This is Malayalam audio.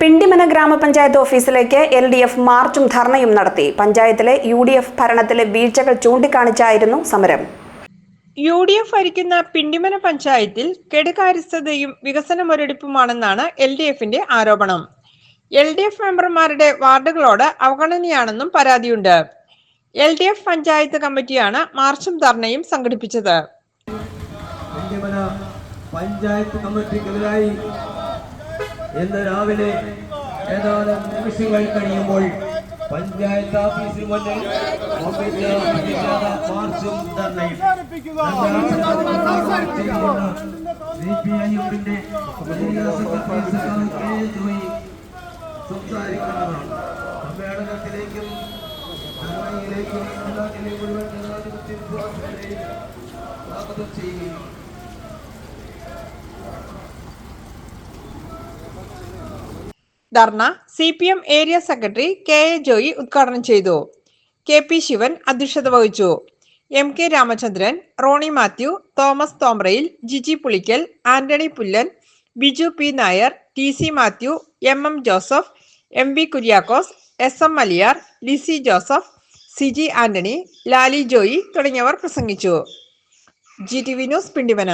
പിണ്ടിമന ഗ്രാമപഞ്ചായത്ത് ഓഫീസിലേക്ക് എൽ ഡി എഫ് മാർച്ചും ധർണയും നടത്തി. പഞ്ചായത്തിലെ യു ഡി എഫ് ഭരണത്തിലെ വീഴ്ചകൾ ചൂണ്ടിക്കാണിച്ചായിരുന്നു സമരം. യു ഡി എഫ് ഭരിക്കുന്ന പിണ്ടിമന പഞ്ചായത്തിൽ കെടുകാര്യസ്ഥതയും വികസന മുരടിപ്പുമാണെന്നാണ് എൽ ഡി എഫിന്റെ ആരോപണം. എൽ ഡി എഫ് മെമ്പർമാരുടെ വാർഡുകളോട് അവഗണനയാണെന്നും പരാതിയുണ്ട്. എൽ ഡി എഫ് പഞ്ചായത്ത് കമ്മിറ്റിയാണ് മാർച്ചും ധർണയും സംഘടിപ്പിച്ചത്. പിണ്ടിമന പഞ്ചായത്ത് കമ്മിറ്റിക്കെതിരായി ഇന്ന് രാവിലെ ഏതാനും നിമിഷങ്ങൾ കഴിയുമ്പോൾ പഞ്ചായത്ത് ഓഫീസിൽ മാർച്ചും സംസാരിക്കുന്നതാണ് സമ്മേളനത്തിലേക്കും ധർണയിലേക്കും ധർണ C P M area secretary K A Joy ഉദ്ഘാടനം ചെയ്തു. കെ പി ശിവൻ അധ്യക്ഷത വഹിച്ചു. M K Ramachandran Roni Mathew Thomas Thomrayil Jiji Pulickal Antony Pullan Biju P Nair T C Mathew M M Joseph M V Kuriakose S M Maliyar Lissy Joseph Siji Antony Lali Joy തുടങ്ങിയവർ പ്രസംഗിച്ചു. G T V news പിണ്ടിവന